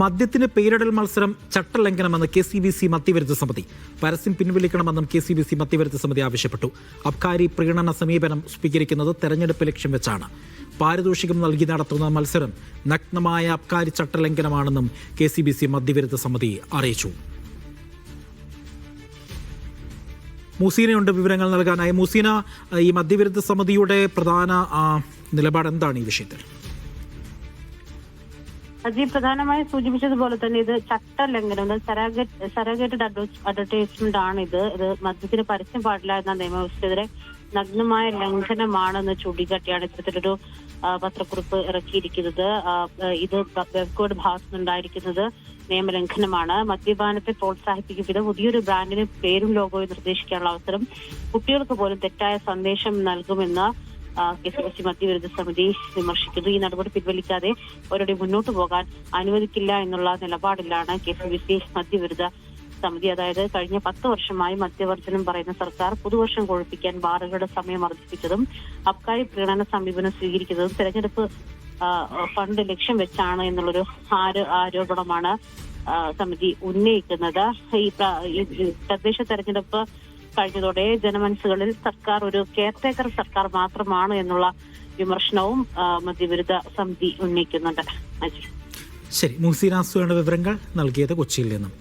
മദ്യത്തിന് പേരിടൽ മത്സരം ചട്ടലംഘനമെന്ന് കെ സി ബി സി മദ്യവിരുദ്ധ സമിതി. പരസ്യം പിൻവലിക്കണമെന്നും കെ സി ബി സി മദ്യവിരുദ്ധ സമിതി ആവശ്യപ്പെട്ടു. അബ്കാരി പ്രീണന സമീപനം സ്വീകരിക്കുന്നത് തെരഞ്ഞെടുപ്പ് ലക്ഷ്യം വെച്ചാണ്. പാരിതോഷികം നൽകി നടത്തുന്ന മത്സരം നഗ്നമായ അബ്കാരി ചട്ടലംഘനമാണെന്നും കെ സി ബി സി മദ്യവിരുദ്ധ സമിതി അറിയിച്ചു. മുസീനയുണ്ട് വിവരങ്ങൾ നൽകാനായി. മുസീന ഈ മദ്യവിരുദ്ധ സമിതിയുടെ പ്രധാന നിലപാട് എന്താണ് ഈ വിഷയത്തിൽ? അജി പ്രധാനമായും സൂചിപ്പിച്ചതുപോലെ ഇത് ചട്ടലംഘനം സരാഗേറ്റഡ് സറാഗേറ്റഡ് അഡ്വർടൈസ്മെന്റ് ആണ് ഇത് ഇത് മദ്യത്തിന് പരസ്യം പാടില്ല എന്ന നിയമവ്യവസ്ഥയെതിരെ നഗ്നമായ ലംഘനമാണെന്ന് ചൂണ്ടിക്കാട്ടിയാണ് ഇത്തരത്തിലൊരു പത്രക്കുറിപ്പ് ഇറക്കിയിരിക്കുന്നത്. ഇത് വെബ്കോഡ് ഭാഗത്തുനിന്നുണ്ടായിരിക്കുന്നത് നിയമലംഘനമാണ്. മദ്യപാനത്തെ പ്രോത്സാഹിപ്പിക്കും ഇത് പുതിയൊരു ബ്രാൻഡിന് പേരും ലോഗോയും നിർദ്ദേശിക്കാനുള്ള അവസരം കുട്ടികൾക്ക് പോലും തെറ്റായ സന്ദേശം നൽകുമെന്ന് കെ സി മധ്യവിരുദ്ധ സമിതി വിമർശിക്കുന്നു. ഈ നടപടി പിൻവലിക്കാതെ അവരുടെ മുന്നോട്ട് പോകാൻ അനുവദിക്കില്ല എന്നുള്ള നിലപാടിലാണ് കെ സി ബി സി മധ്യവിരുദ്ധ സമിതി. അതായത് കഴിഞ്ഞ പത്ത് വർഷമായി മദ്യവർജനം പറയുന്ന സർക്കാർ പുതുവർഷം കൊഴുപ്പിക്കാൻ ബാറുകളുടെ സമയം വർദ്ധിപ്പിച്ചതും അബ്കാരി പ്രീണന സമീപനം സ്വീകരിക്കുന്നതും തെരഞ്ഞെടുപ്പ് ഫണ്ട് ലക്ഷ്യം വെച്ചാണ് എന്നുള്ളൊരു ആരോ ആരോപണമാണ് സമിതി ഉന്നയിക്കുന്നത്. ഈ തദ്ദേശ തെരഞ്ഞെടുപ്പ് കഴിഞ്ഞതോടെ ജനമനസ്സുകളിൽ സർക്കാർ ഒരു കെയർടേക്കർ സർക്കാർ മാത്രമാണ് എന്നുള്ള വിമർശനവും മദ്യവിരുദ്ധ സമിതി ഉന്നയിക്കുന്നുണ്ട്. ശരി മുഹസീൻ സുവേണ്ട വിവരങ്ങൾ നൽകിയത് കൊച്ചിയിൽ നിന്നും.